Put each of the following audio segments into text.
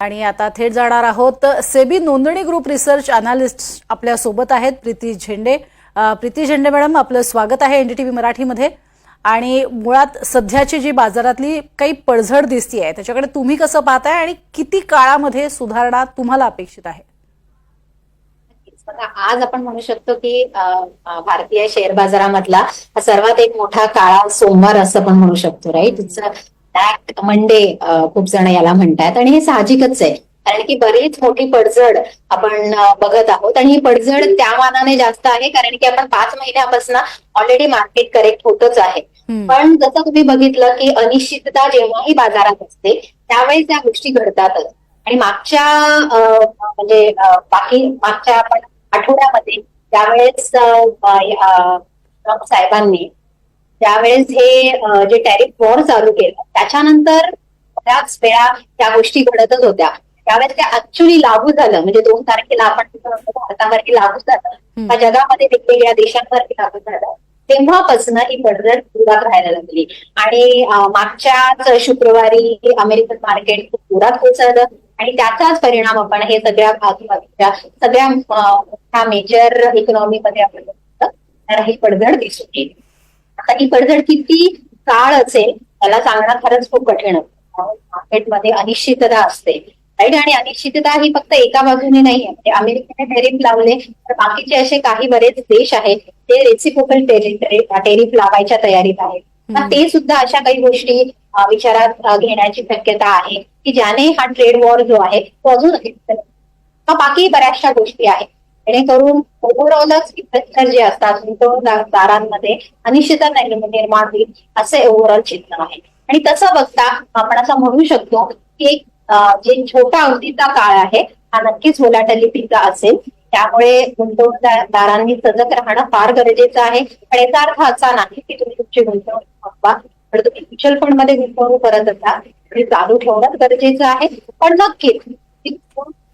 आणि आता थेट जाणार आहोत सेबी नोंदणी ग्रुप रिसर्च अनालिस्ट आपल्यासोबत आहेत प्रीती झेंडे. प्रीती झेंडे मॅडम आपलं स्वागत आहे एनडीटीव्ही मराठीमध्ये. आणि मुळात सध्याची जी बाजारातली काही पडझड दिसतीये त्याच्याकडे तुम्ही कसं पाहताय आणि किती काळामध्ये सुधारणा तुम्हाला अपेक्षित आहे? आज आपण म्हणू शकतो की भारतीय शेअर बाजारामधला सर्वात एक मोठा काळा सोमवार असं पण म्हणू शकतो राईट ब्लॅक मंडे खूप जण याला म्हणतात आणि हे साहजिकच आहे. कारण की बरीच मोठी पडझड आपण बघत आहोत आणि ही पडझड त्या मानाने जास्त आहे कारण की आपण पाच महिन्यापासून ऑलरेडी मार्केट करेक्ट होतच आहे. पण जसं तुम्ही बघितलं की अनिश्चितता जेव्हाही बाजारात असते त्यावेळेस त्या गोष्टी घडतातच. आणि मागच्या म्हणजे बाकी मागच्या आपण आठवड्यामध्ये त्यावेळेस साहेबांनी त्यावेळेस हे जे टॅरिफ वॉर चालू केलं त्याच्यानंतर बऱ्याच वेळा त्या गोष्टी घडतच होत्या. त्यावेळेस त्या ऍक्च्युली लागू झालं. म्हणजे दोन तारखेला आपण भारतावरती लागू झालं. का जगामध्ये वेगवेगळ्या देशांवरती लागू झालं. तेव्हापासून ही पडझड सुरुवात राहायला लागली. आणि मागच्याच शुक्रवारी अमेरिकन मार्केट खूप जोरात कोसळलं. आणि त्याचाच परिणाम आपण हे सगळ्या आजूबाजूच्या सगळ्या मेजर इकॉनॉमीमध्ये तर ही पडझड दिसून येईल आता ही पडझड किती काळ असेल त्याला सांगणं खरंच खूप कठीण असतं मार्केटमध्ये अनिश्चितता असते. राईट? आणि अनिश्चितता ही फक्त एका बाजूने नाही आहे म्हणजे अमेरिकेने टेरिफ लावले तर बाकीचे असे काही बरेच देश आहेत ते रेसिपोकल टेरिफ लावायच्या तयारीत आहेत. ते सुद्धा अशा काही गोष्टी विचारात घेण्याची शक्यता आहे की ज्याने हा ट्रेड वॉर जो आहे तो अजून बाकी बऱ्याचशा गोष्टी आहेत. जेणेकरून ओव्हरऑलच इन्व्हेस्टर जे असतात गुंतवणूकदारांमध्ये अनिश्चितता म्हणजे निर्माण होईल असे ओव्हरऑल चित्र आहे. आणि तसं बघता आपण असं म्हणू शकतो की एक जे छोटा अवधीचा काळ आहे हा नक्कीच व्होलॅटिलिटीचा असेल. त्यामुळे गुंतवणूकदारांनी सजग राहणं फार गरजेचं आहे. पण याचा अर्थ असा नाही की तुम्ही तुमची गुंतवणूक थांबवा पण तुम्ही म्युच्युअल फंडमध्ये गुंतवणूक करत असाल ते चालू ठेवणं गरजेचं आहे. पण नक्कीच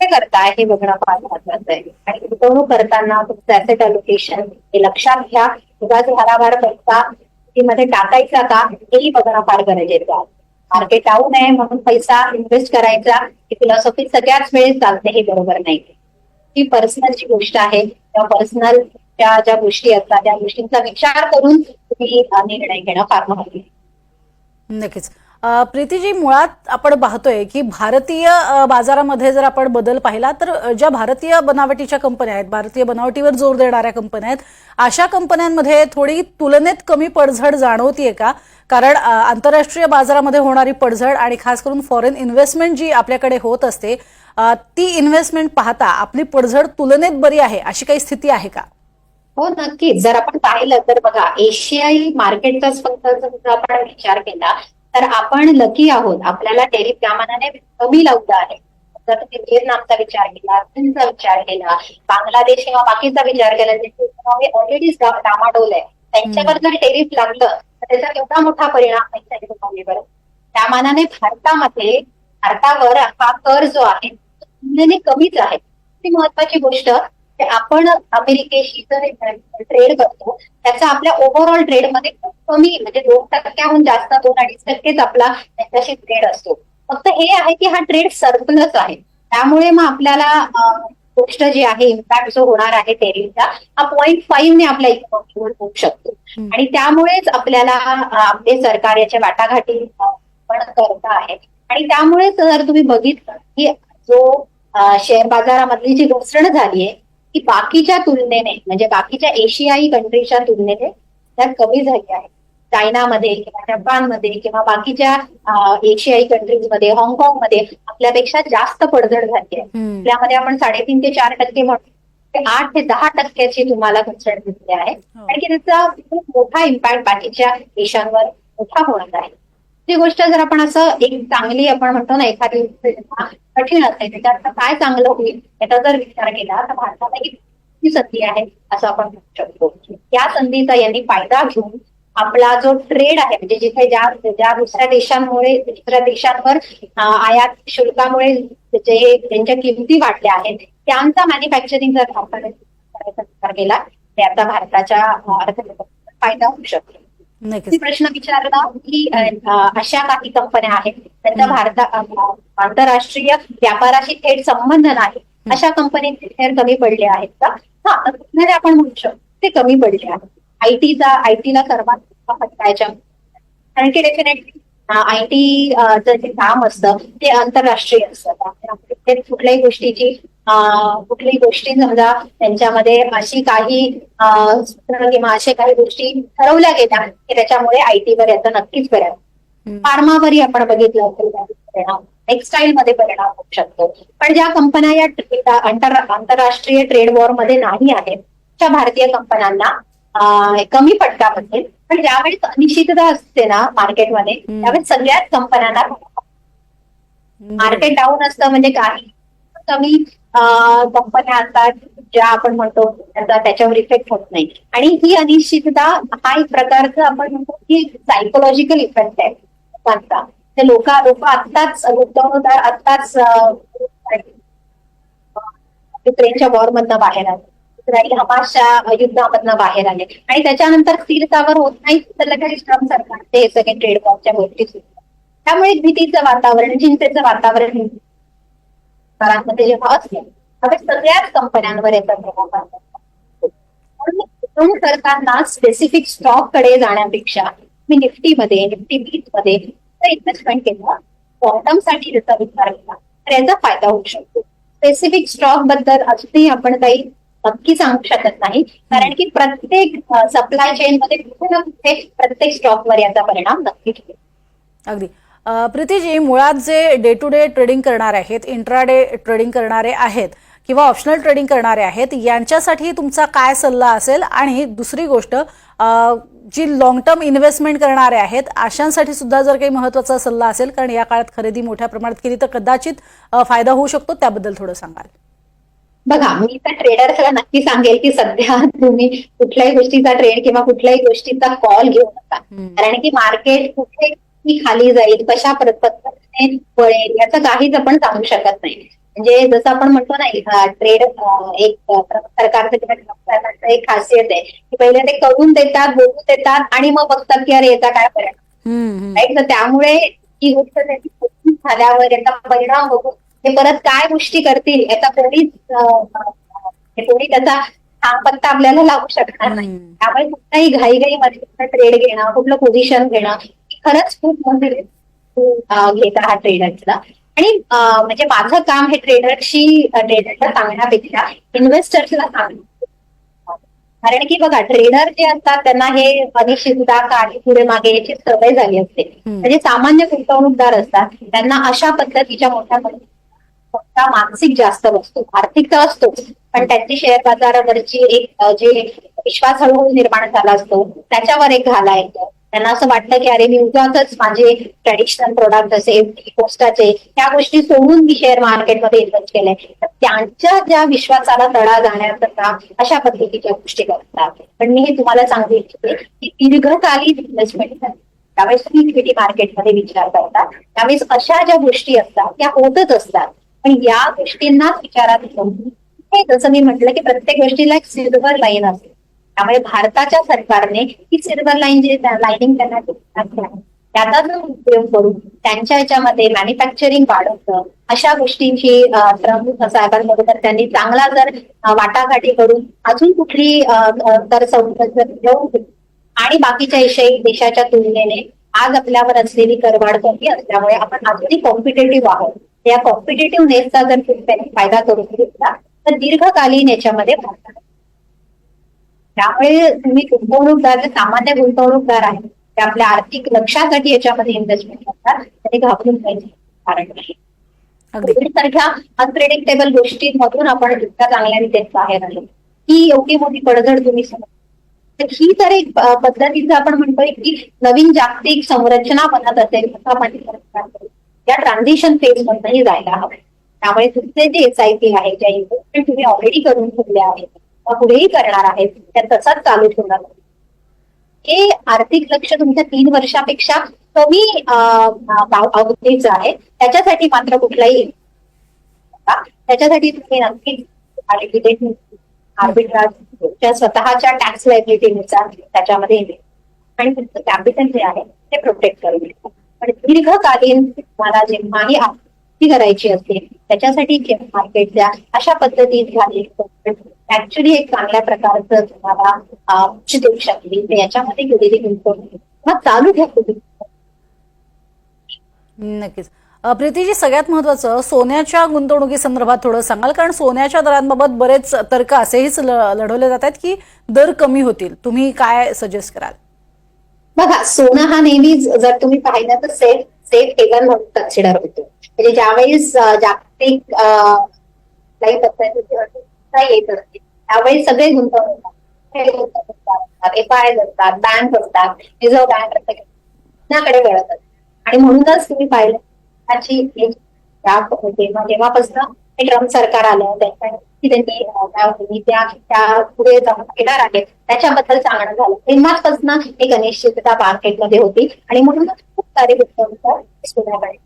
करताय हे बघणं फार महत्वाचं आहे. आणि गुंतवणूक करताना तुमचं ऍसेट अलोकेशन हे लक्षात घ्या. उगाच भाराभार पैसा मध्ये टाकायचा का हेही बघणं फार गरजेचं आहे. मार्केट डाऊन आहे म्हणून पैसा इन्व्हेस्ट करायचा ही फिलॉसॉफी सगळ्याच वेळेस चालते हे बरोबर नाही. ही पर्सनलची गोष्ट आहे किंवा पर्सनल त्या ज्या गोष्टी असतात त्या गोष्टींचा विचार करून तुम्ही निर्णय घेणं फार महत्वाचं नक्कीच. प्रीतीजी मुळात आपण पाहतोय की भारतीय बाजारामध्ये जर आपण बदल पाहिला तर ज्या भारतीय बनावटीच्या कंपन्या आहेत भारतीय बनावटीवर जोर देणाऱ्या कंपन्या आहेत अशा कंपन्यांमध्ये थोडी तुलनेत कमी पडझड जाणवतीये का? कारण आंतरराष्ट्रीय बाजारामध्ये होणारी पडझड आणि खास करून फॉरेन इन्व्हेस्टमेंट जी आपल्याकडे होत असते ती इन्व्हेस्टमेंट पाहता आपली पडझड तुलनेत बरी आहे अशी काही स्थिती आहे का? हो नक्कीच. जर आपण पाहिलं तर बघा एशियाई मार्केटचाच फक्त जर आपण विचार केला तर आपण लकी आहोत. आपल्याला टेरिफ त्या मानाने कमी लावलं आहे. जर तुम्ही व्हिएतनामचा विचार केला चीनचा विचार केला बांगलादेश किंवा बाकीचा विचार केला ज्याची इकॉनॉमी ऑलरेडी डामाडोल आहे त्यांच्यावर जर टेरिफ लागलं तर त्याचा केवढा मोठा परिणाम त्यांच्या इकॉनॉमीवर त्या मानाने भारतामध्ये भारतावर हा कर जो आहे तुलनेने कमीच आहे. ती महत्वाची गोष्ट आपण अमेरिकेशी जर ट्रेड करतो त्याचा आपल्या ओव्हरऑल ट्रेडमध्ये खूप कमी म्हणजे दोन टक्क्याहून जास्त दोन अडीच टक्केच आपला त्याच्याशी ट्रेड असतो. फक्त हे आहे की हा ट्रेड सरप्लस आहे. त्यामुळे मग आपल्याला गोष्ट जी आहे इम्पॅक्ट जो होणार आहे टेरिफचा हा पॉईंट फाईव्ह ने आपल्या इकॉनॉमीवर होऊ शकतो. आणि त्यामुळेच आपल्याला आपले सरकार याच्या वाटाघाटी पण करत आहे. आणि त्यामुळेच जर तुम्ही बघितलं की जो शेअर बाजारामधली जी घसरण झालीये ती बाकीच्या तुलनेने म्हणजे बाकीच्या एशियाई कंट्रीच्या तुलनेने त्यात कमी झाली आहे चायनामध्ये किंवा जपानमध्ये किंवा बाकीच्या एशियाई कंट्रीजमध्ये हाँगकाँगमध्ये आपल्यापेक्षा जास्त पडझड झाली आहे. आपल्यामध्ये आपण साडेतीन ते चार टक्के म्हणतो ते आठ ते दहा टक्क्याची तुम्हाला घसरण दिसली आहे हो. आणि की त्याचा खूप मोठा इम्पॅक्ट बाकीच्या देशांवर मोठा होणार आहे दुसरी गोष्ट जर आपण असं एक चांगली आपण म्हणतो ना एखादी कठीण असते त्याच्यात काय चांगलं होईल याचा जर विचार केला तर भारताला ही संधी आहे असं आपण म्हणू शकतो. या संधीचा यांनी फायदा घेऊन आपला जो ट्रेड आहे म्हणजे जिथे ज्या ज्या दुसऱ्या देशांमुळे दुसऱ्या देशांवर आयात शुल्कामुळे जे त्यांच्या किमती वाढल्या आहेत त्यांचा मॅन्युफॅक्चरिंग जर भारताने विचार केला तर आता भारताच्या अर्थव्यवस्थेला फायदा होऊ शकतो. प्रश्न विचारला की अशा काही कंपन्या आहेत त्यांचा भारता आंतरराष्ट्रीय व्यापाराशी थेट संबंध नाही. अशा कंपनीचे शेअर कमी पडले आहेत का? हा आपण म्हणू शकतो ते कमी पडले आहेत. आयटीचा आयटीला सर्वात मोठा फटका याच्या कारण की डेफिनेटली आय टी जे काम असतं ते आंतरराष्ट्रीय असतं. त्यामुळे कुठल्याही गोष्टीची कुठल्याही गोष्टी समजा त्यांच्यामध्ये अशी काही सूत्र किंवा अशा काही गोष्टी ठरवल्या गेल्या की त्याच्यामुळे आयटी वर याचा नक्कीच परिणाम. फार्मावरही आपण बघितलं असेल परिणाम टेक्सटाईल मध्ये परिणाम होऊ शकतो. पण ज्या कंपन्या या ट्रे- आंतर आंतरराष्ट्रीय ट्रेड वॉरमध्ये नाही आहेत त्या भारतीय कंपन्यांना कमी फटका बसेल पण ज्यावेळेस अनिश्चितता असते ना मार्केटमध्ये. त्यावेळेस सगळ्याच कंपन्यांना मार्केट डाऊन असतं म्हणजे काही कमी कंपन्या असतात ज्या आपण म्हणतो त्याचा त्याच्यावर इफेक्ट होत नाही. आणि ही अनिश्चितता हा एक प्रकारचं आपण म्हणतो की सायकोलॉजिकल इफेक्ट आहे. लोकांचा ते लोक लोक आत्ताच गुंतवणूकदार आत्ताच युक्रेनच्या वॉर मधनं बाहेर आले. इस्रायल हमासच्या युद्धामधनं बाहेर आले. आणि त्याच्यानंतर स्थिरतावर होत नाही तर लगेच ट्रम्प सरकार ते सगळे ट्रेड वॉरच्या गोष्टी सुरू त्यामुळे भीतीचं वातावरण चिंतेचं वातावरण घरांमध्ये जेव्हा असते त्यावेळेस सगळ्याच कंपन्यांवर याचा प्रभाव पडतो. म्हणून स्पेसिफिक स्टॉककडे जाण्यापेक्षा मी निफ्टीमध्ये निफ्टी बीच मध्ये इन्व्हेस्टमेंट केलं बॉटमसाठी त्याचा विचार केला तर याचा फायदा होऊ शकतो. स्पेसिफिक स्टॉकबद्दल अजूनही आपण काही नक्की सांगू शकत नाही. कारण की प्रत्येक सप्लाय चेन मध्ये कुठे ना कुठे प्रत्येक स्टॉकवर याचा परिणाम नक्की अगदी. प्रीतीजी मुळात जे डे टू डे ट्रेडिंग करणारे आहेत इंट्राडे ट्रेडिंग करणारे आहेत किंवा ऑप्शनल ट्रेडिंग करणारे आहेत यांच्यासाठी तुमचा काय सल्ला असेल? आणि दुसरी गोष्ट जी लॉंग टर्म इन्व्हेस्टमेंट करणारे आहेत अशांसाठी सुद्धा जर काही महत्त्वाचा सल्ला असेल कारण या काळात खरेदी मोठ्या प्रमाणात केली तर कदाचित फायदा होऊ शकतो त्याबद्दल थोडं सांगाल. बघा मी तर ट्रेडर्सला नक्की सांगेल की सध्या तुम्ही कुठल्याही गोष्टीचा ट्रेड किंवा कुठल्याही गोष्टीचा कॉल घेऊ नका. कारण की मार्केट कुठे खाली जाईल कशा पद्धतीने वळेल याचं काहीच आपण सांगू शकत नाही म्हणजे जसं आपण म्हणतो ना ट्रेड एक सरकारचं किंवा सरकारचं एक खासियत आहे की पहिले ते करून देतात बोलून देतात आणि मग बघतात की अरे याचा काय परिणाम. राईट तर त्यामुळे ही गोष्ट त्यांची झाल्यावर याचा परिणाम बघून ते परत काय गोष्टी करतील याचा कोणीच हे कोणी त्याचा पत्ता आपल्याला लागू शकणार नाही. त्यामुळे कुठल्याही घाईघाईमध्ये ट्रेड घेणं कुठलं पोझिशन घेणं हे खरंच खूप म्हणजे अं, घेता हा ट्रेडर्सला आणि म्हणजे माझं काम हे ट्रेडरशी ट्रेडरला सांगण्यापेक्षा इन्व्हेस्टर्सला सांगणं. कारण की बघा ट्रेडर जे असतात त्यांना हे अनिश्चितता काही पुढे मागे याची सवय झाली असते. म्हणजे सामान्य गुंतवणूकदार असतात त्यांना अशा पद्धतीच्या मोठ्या फक्त मानसिक जास्त बसतो आर्थिक तर असतो पण त्यांची शेअर बाजारावरची एक जे विश्वास हळूहळू निर्माण झाला असतो त्याच्यावर एक घाला येतो. त्यांना असं वाटतं की अरे मी उगाच माझे ट्रॅडिशनल प्रोडक्ट असे पोस्टाचे त्या गोष्टी सोडून मी शेअर मार्केटमध्ये इन्व्हेस्ट केले तर त्यांच्या ज्या विश्वासाला तडा जाण्याकरता अशा पद्धतीच्या गोष्टी करतात. पण मी हे तुम्हाला सांगू इच्छिते की दीर्घकालीन इन्व्हेस्टमेंट त्यावेळेस तुम्ही इक्विटी मार्केटमध्ये विचार करता. त्यावेळेस अशा ज्या गोष्टी असतात त्या होतच असतात. पण या गोष्टींनाच विचारात घेऊन हे जसं मी म्हटलं की प्रत्येक गोष्टीला एक सिल्वर लाईन असते. त्यामुळे भारताच्या सरकारने ही सिल्वर लाईन जी लाईनिंग त्यांना त्याचा जर उपयोग करून त्यांच्या याच्यामध्ये मॅन्युफॅक्चरिंग वाढवतं अशा गोष्टींची अं, ट्रम्प साहेबांबरोबर त्यांनी चांगला जर वाटाघाटी करून अजून कुठली तर कर सवलत आणि बाकीच्या विषयी देशाच्या तुलनेने आज आपल्यावर असलेली करवाढ कमी असल्यामुळे आपण अजूनही कॉम्पिटेटिव्ह आहोत. या कॉम्पिटेटिव्हनेसचा जर तुम्ही त्यांनी फायदा करून घेतला तर दीर्घकालीन याच्यामध्ये त्यामुळे तुम्ही गुंतवणूकदार जे सामान्य गुंतवणूकदार आहेत ते आपल्या आर्थिक लक्ष्यासाठी याच्यामध्ये इन्व्हेस्टमेंट करतात त्यांनी घाबरून पाहिजे कारण नाही. सारख्या अनप्रेडिक्टेबल गोष्टींमधून आपण इतक्या चांगल्या रीतीने बाहेर आलो. ही एवढी मोठी पडझड तुम्ही समज तर ही तर एक पद्धतीचं आपण म्हणतोय की नवीन जागतिक संरचना बनत असेल असं आपण. या ट्रान्झिशन फेज मधूनही जायला हवं. त्यामुळे तुमचे जे एस आय पी आहे ज्या इन्व्हेस्टमेंट तुम्ही ऑलरेडी करून ठेवले आहेत किंवा पुढेही करणार आहेत त्या तसाच चालू ठेवणार हे आर्थिक लक्ष तुमच्या तीन वर्षापेक्षा कमी अवधीचं आहे. त्याच्यासाठी मात्र कुठलाही त्याच्यासाठी तुम्ही नक्कीच आर्बिट्राजच्या स्वतःच्या टॅक्स लायबिलिटीनुसार त्याच्यामध्ये आणि तुमचं कॅपिटल जे आहे ते प्रोटेक्ट करू घेतात पण दीर्घकालीन तुम्हाला जेव्हाही आर्थिक करायची असेल त्याच्यासाठी मार्केटच्या अशा पद्धतीत झाली ऍक्च्युली एक चांगल्या प्रकारचं तुम्हाला देऊ शकली. याच्यामध्ये गेलेली गुंतवणूक मग चालू ठेवा तुम्ही. नक्कीच. प्रीतीजी सगळ्यात महत्वाचं सोन्याच्या गुंतवणुकी संदर्भात थोडं सांगाल कारण सोन्याच्या दरांबाबत बरेच तर्क असेहीच लढवले जातात की दर कमी होतील. तुम्ही काय सजेस्ट कराल? बघा सोनं हा नेहमीच जर तुम्ही पाहिलं तर सेफ सेफ हेवन म्हणून कन्सिडर होतो. म्हणजे ज्यावेळेस जागतिक काही पद्धतीची अडचण येत असते त्यावेळी सगळे गुंतवणूक एफ आय असतात बँक असतात रिझर्व्ह बँक असतात वळत असतात. आणि म्हणूनच तुम्ही पाहिलं त्याची जेव्हा जेव्हापासून ट्रम्प सरकार आलं त्याच्या त्यांनी काय होती मी त्या त्या पुढे जाऊन येणार आहे. त्याच्याबद्दल सांगणं झालं. तेव्हापासून एक त्या मार्केटमध्ये होती आणि म्हणूनच खूप सारे गुंतवणूकदार सोन्याकडे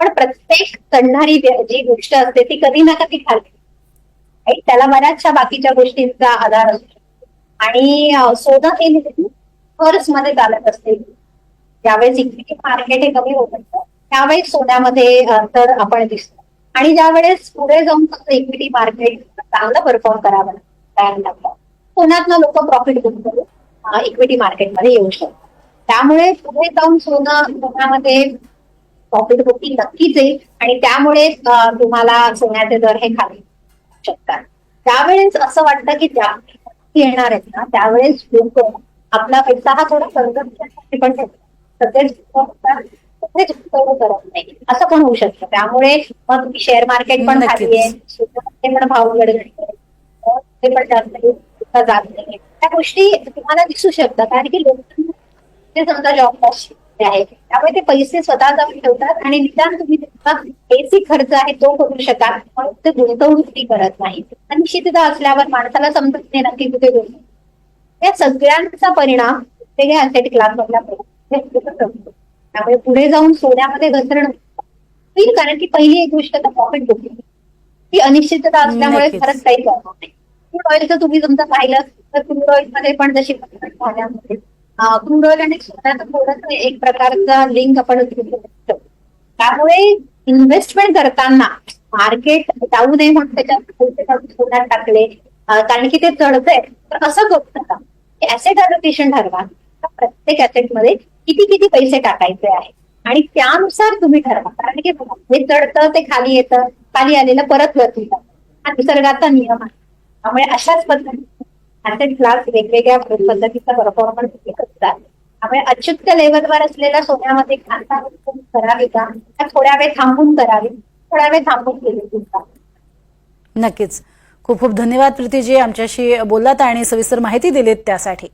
पण प्रत्येक चढणारी जी गोष्ट असते ती कधी ना कधी खाली त्याला बऱ्याचशा बाकीच्या गोष्टींचा आधार असतो आणि सोनं हे फर्समध्ये चालत असते. ज्यावेळेस इक्विटी मार्केट हे कमी होत असतं त्यावेळेस सोन्यामध्ये तर आपण दिसतो. आणि ज्यावेळेस पुढे जाऊन फक्त इक्विटी मार्केट चांगलं परफॉर्म करावं तयार लागलं सोन्यातनं लोक प्रॉफिट करून इक्विटी मार्केटमध्ये येऊ शकतात. त्यामुळे पुढे जाऊन सोनं सोन्यामध्ये प्रॉफिट बुकिंग नक्कीच येईल आणि त्यामुळे तुम्हाला सोन्याचे दर हे खाली शकतात. त्यावेळेस असं वाटतं की ज्या येणार आहेत ना त्यावेळेस लोक आपला पैसा हा थोडा कर्ज पण ठेवतात. गुंतवणूक करत नाही. असं पण होऊ शकतं. त्यामुळे मग शेअर मार्केट पण. खाली आहे. पण भाव गडगडले ते पण जास्त जात नाही. त्या गोष्टी तुम्हाला दिसू शकतात. कारण की लोक ते समजा जॉब आहे त्यामुळे ते पैसे स्वतः जाऊन ठेवतात आणि निदान तुम्ही बेसिक खर्च आहे तो करू शकाल. पण ते गुंतवणूक करत नाही. अनिश्चितता असल्यावर माणसाला समजत नाही नक्की कुठे गुंतवणूक या सगळ्यांचा परिणाम वेगळ्या असेट क्लास प्रमुख. त्यामुळे पुढे जाऊन सोन्यामध्ये घसरण होईल कारण की पहिली एक गोष्ट तर प्रॉफिट बुकिंग ती अनिश्चितता असल्यामुळे. खरंच काही करणार नाही. क्रूड ऑइलचं तुम्ही तुमचं पाहिलं तर क्रूड ऑइलमध्ये पण जशी क्रूड ऑइल आणि सोन्याचं थोडंसं एक प्रकारचा लिंक आपण त्यामुळे इन्व्हेस्टमेंट करताना मार्केट जाऊ नये म्हणून त्याच्यात पैसे काढून सोन्यात टाकले कारण की ते चढतंय. तर असं करू नका ऍसेट अलोकेशन ठरवा. प्रत्येक asset मध्ये किती किती पैसे टाकायचे आहे? आणि त्यानुसार तुम्ही ठरवा. कारण की हे चढतं ते खाली येतं खाली आलेलं परत वरती हा निसर्गाचा नियम आहे. त्यामुळे अशाच पद्धतीने क्लास वेगवेगळ्या पद्धतीचा परफॉर्मन्स असतात त्यामुळे अच्युत लेवलवर असलेल्या सोन्यामध्ये खाता करावी का? थोड्या वेळ थांबून करावी. थोड्या वेळ थांबून केली तुमचा नक्कीच. खूप खूप धन्यवाद प्रीतीजी आमच्याशी बोललात आणि सविस्तर माहिती दिलीत त्यासाठी.